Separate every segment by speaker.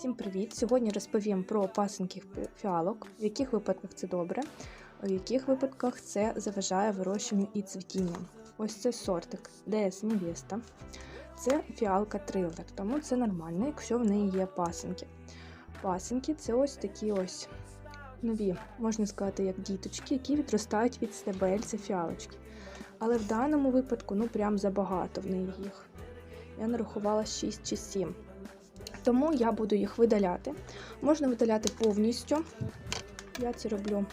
Speaker 1: Всім привіт! Сьогодні розповім про пасинки фіалок, в яких випадках це добре, а в яких випадках це заважає вирощуванню і цвітінню. Ось це сортик DS Невеста. Це фіалка трилер, тому це нормально, якщо в неї є пасинки. Пасинки це ось такі ось нові, можна сказати, як діточки, які відростають від стебель, це фіалочки. Але в даному випадку, ну прям забагато в неї їх. Я нарахувала 6 чи 7. Тому я буду їх видаляти. Можна видаляти повністю. Я це роблю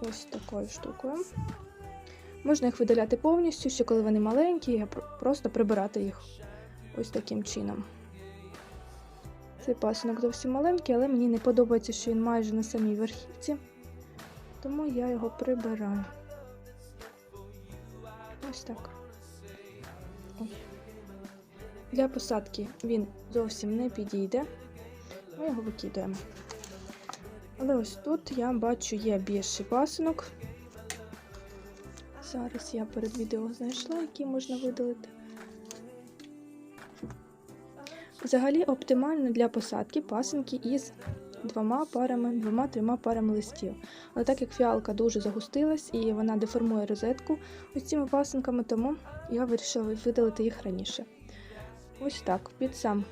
Speaker 1: ось такою штукою. Можна їх видаляти повністю, ще коли вони маленькі, я просто прибирати їх ось таким чином. Цей пасинок зовсім маленький, але мені не подобається, що він майже на самій верхівці, тому я його прибираю. Ось так. Для посадки він зовсім не підійде. Ми його викидаємо. Але ось тут я бачу є більший пасинок. Зараз я перед відео знайшла, який можна видалити. Взагалі оптимально для посадки пасинки із двома парами, двома-трьома парами листів. Але так як фіалка дуже загустилась і вона деформує розетку ось цими пасинками, тому я вирішила видалити їх раніше. Ось так, під сам,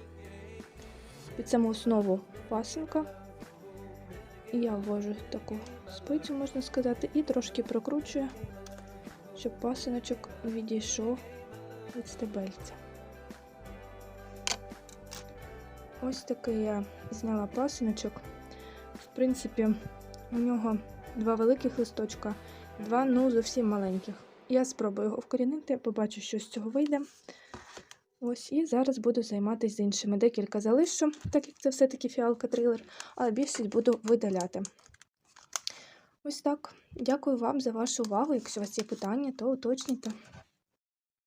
Speaker 1: під саму основу пасинка. Я ввожу таку спицю, можна сказати, і трошки прокручую, щоб пасиночок відійшов від стебельця. Ось такий я зняла пасиночок. В принципі, у нього два великих листочка, два ну зовсім маленьких. Я спробую його вкорінити, побачу, що з цього вийде. Ось і зараз буду займатися іншими. Декілька залишу, так як це все-таки фіалка трилер, але більшість буду видаляти. Ось так. Дякую вам за вашу увагу. Якщо у вас є питання, то уточнюйте.